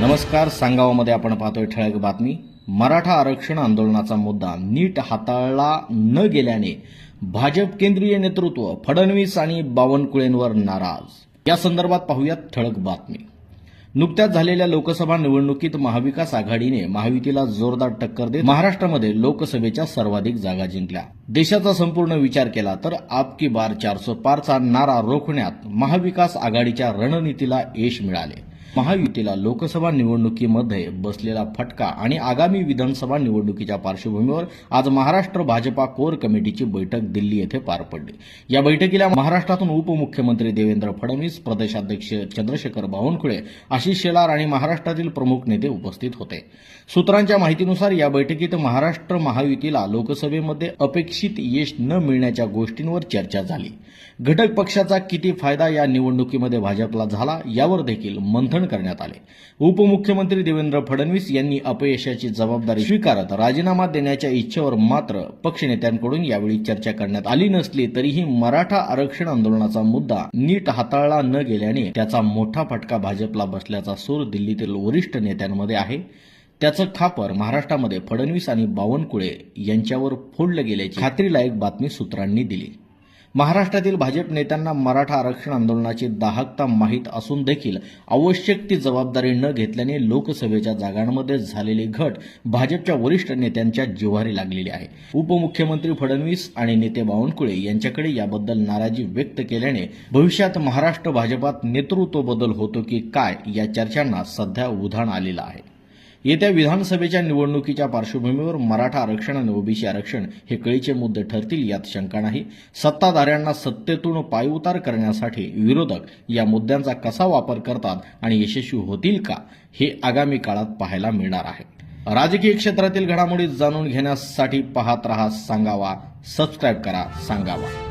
नमस्कार सांगावामध्ये आपण पाहतोय ठळक बातमी. मराठा आरक्षण आंदोलनाचा मुद्दा नीट हाताळला न गेल्याने भाजप केंद्रीय नेतृत्व फडणवीस आणि बावनकुळेंवर नाराज. या संदर्भात पाहूयात ठळक बातमी. नुकत्याच झालेल्या लोकसभा निवडणुकीत महाविकास आघाडीने महायुतीला जोरदार टक्कर देत महाराष्ट्रामध्ये लोकसभेच्या सर्वाधिक जागा जिंकल्या. देशाचा संपूर्ण विचार केला तर आपकी बार चारसो पारचा नारा रोखण्यात महाविकास आघाडीच्या रणनीतीला यश मिळाले. महायुतीला लोकसभा निवडणुकीमध्ये बसलेला फटका आणि आगामी विधानसभा निवडणुकीच्या पार्श्वभूमीवर आज महाराष्ट्र भाजपा कोर कमिटीची बैठक दिल्ली येथे पार पडली. या बैठकीला महाराष्ट्रातून उपमुख्यमंत्री देवेंद्र फडणवीस प्रदेशाध्यक्ष चंद्रशेखर बावनकुळे आशिष शेलार आणि महाराष्ट्रातील प्रमुख नेते उपस्थित होते. सूत्रांच्या माहितीनुसार या बैठकीत महाराष्ट्र महायुतीला लोकसभेमध्ये अपेक्षित यश न मिळण्याच्या गोष्टींवर चर्चा झाली. घटक पक्षाचा किती फायदा या निवडणुकीमध्ये भाजपला झाला यावर देखील मंथन करण्यात आले. उपमुख्यमंत्री देवेंद्र फडणवीस यांनी अपयशाची जबाबदारी स्वीकारत राजीनामा देण्याच्या इच्छेवर मात्र पक्षनेत्यांकडून यावेळी चर्चा करण्यात आली नसली तरीही मराठा आरक्षण आंदोलनाचा मुद्दा नीट हाताळला न गेल्याने त्याचा मोठा फटका भाजपला बसल्याचा सूर दिल्लीतील वरिष्ठ नेत्यांमध्ये आहे. त्याचं खापर महाराष्ट्रामध्ये फडणवीस आणि बावनकुळे यांच्यावर फोडलं गेल्याची खात्रीलायक बातमी सूत्रांनी दिली. महाराष्ट्रातील भाजप नेत्यांना मराठा आरक्षण आंदोलनाची दाहकता माहीत असून देखील आवश्यक ती जबाबदारी न घेतल्याने लोकसभेच्या जागांमध्ये झालेली घट भाजपच्या वरिष्ठ नेत्यांच्या जिव्हारी लागलेली आहे. उपमुख्यमंत्री फडणवीस आणि नेते बावनकुळे यांच्याकडे याबद्दल नाराजी व्यक्त केल्याने भविष्यात महाराष्ट्र भाजपात नेतृत्व बदल होतो की काय या चर्चांना सध्या उधाण आलेलं आहे. येत्या विधानसभेच्या निवडणुकीच्या पार्श्वभूमीवर मराठा आरक्षण आणि ओबीसी आरक्षण हे कळीचे मुद्दे ठरतील यात शंका नाही. सत्ताधाऱ्यांना सत्तेतून पायउतार करण्यासाठी विरोधक या मुद्द्यांचा कसा वापर करतात आणि यशस्वी होतील का हे आगामी काळात पाहायला मिळणार आहे. राजकीय क्षेत्रातील घडामोडी जाणून घेण्यासाठी पाहत रहा सांगावा सबस्क्राईब करा सांगावा.